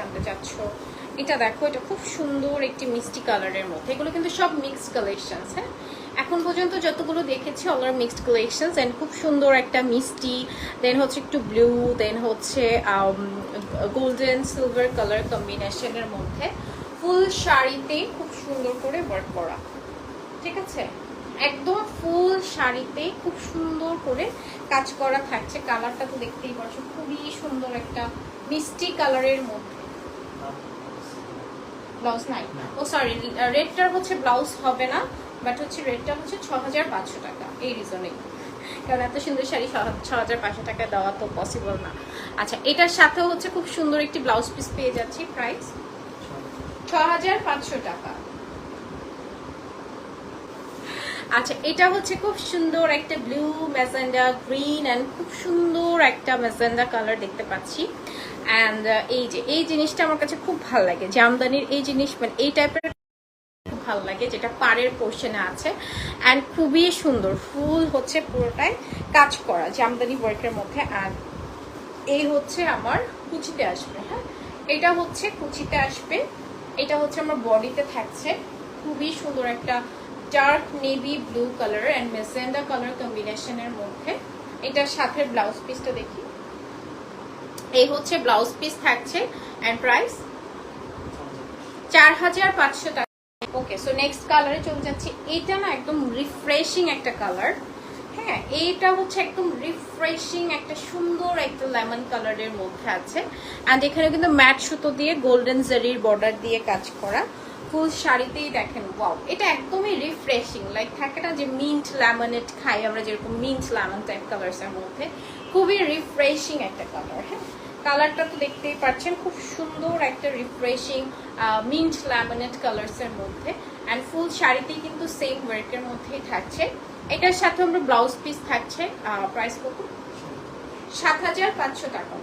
জানতে চাচ্ছ? এটা দেখো, এটা খুব সুন্দর একটি মিষ্টি কালারের মধ্যে। এগুলো কিন্তু সব মিক্সড কালেকশনস হ্যাঁ? এখন পর্যন্ত যতগুলো দেখেছি ওগুলো মিক্সড কালেকশনস এন্ড খুব সুন্দর একটা মিষ্টি। দেন হচ্ছে একটু ব্লু দেন হচ্ছে গোল্ডেন সিলভার কালার কম্বিনেশনের মধ্যে ফুল শাড়িতে খুব সুন্দর করে ওয়ার্ক করা। ঠিক আছে? একদম ফুল শাড়িতে খুব সুন্দর করে কাজ করা থাকছে। কালারটা তো দেখতেই পাচ্ছ, খুবই সুন্দর একটা মিষ্টি কালারের মধ্যে। ব্লাউজ নাই। ও সরি রেডটার হচ্ছে ব্লাউজ হবে না বাট হচ্ছে রেডটা হচ্ছে ছ হাজার পাঁচশো টাকা এই রিজনেই কারণ এত সুন্দর শাড়ি ছ হাজার পাঁচশো টাকা দেওয়া তো পসিবল না। আচ্ছা এটার সাথেও হচ্ছে খুব সুন্দর একটি ব্লাউজ পিস পেয়ে যাচ্ছি প্রাইস ছ হাজার পাঁচশো টাকা। আচ্ছা এটা হচ্ছে খুব সুন্দর একটা ব্লু ম্যাজেন্ডা গ্রিন অ্যান্ড খুব সুন্দর একটা ম্যাজেন্ডা কালার দেখতে পাচ্ছি। অ্যান্ড এই যে, এই জিনিসটা আমার কাছে খুব ভালো লাগে। জামদানির এই জিনিস মানে এই টাইপের খুব ভালো লাগে, যেটা পাড়ের পোর্শনে আছে। অ্যান্ড খুবই সুন্দর, ফুল হচ্ছে পুরোটাই কাজ করা জামদানি ওয়ার্কের মধ্যে। অ্যান্ড এই হচ্ছে আমার কুচিতে আসবে হ্যাঁ? এটা হচ্ছে কুচিতে আসবে। এটা হচ্ছে আমার বডিতে থাকছে। খুবই সুন্দর একটা dark navy blue colour and magenta colour কম্বিনেশনের মধ্যে। এটার সাথে ব্লাউজ পিসটা দেখি। এই হচ্ছে ব্লাউজ পিস থাকছে অ্যান্ড প্রাইস চার হাজার পাঁচশো টাকা। ওকে সো নেক্সট কালারে চলে যাচ্ছে। এটা না একদম রিফ্রেশিং একটা কালার হ্যাঁ এইটা হচ্ছে একদম রিফ্রেশিং একটা সুন্দর একটা লেমন কালারের মধ্যে আছে। অ্যান্ড এখানে কিন্তু ম্যাট সুতো দিয়ে গোল্ডেন জারির বর্ডার দিয়ে কাজ করা। ফুল শাড়িতেই দেখেন ওয়াও এটা একদমই রিফ্রেশিং লাইক থাকে না যে মিন্ট লেমনেট খাই আমরা যেরকম মিন্ট লেমন টাইপ কালার্সের মধ্যে, খুবই রিফ্রেশিং একটা কালার হ্যাঁ? কালারটা তো দেখতেই পাচ্ছেন, খুব সুন্দর একটা রিফ্রেশিং মিন্ট ল্যামিনেট কালার্সের মধ্যে অ্যান্ড ফুল শাড়িতেই কিন্তু সেম ওয়ার্কের মধ্যেই থাকছে। এটার সাথে আমরা ব্লাউজ পিস থাকছে প্রাইস কত? সাত হাজার পাঁচশো টাকা।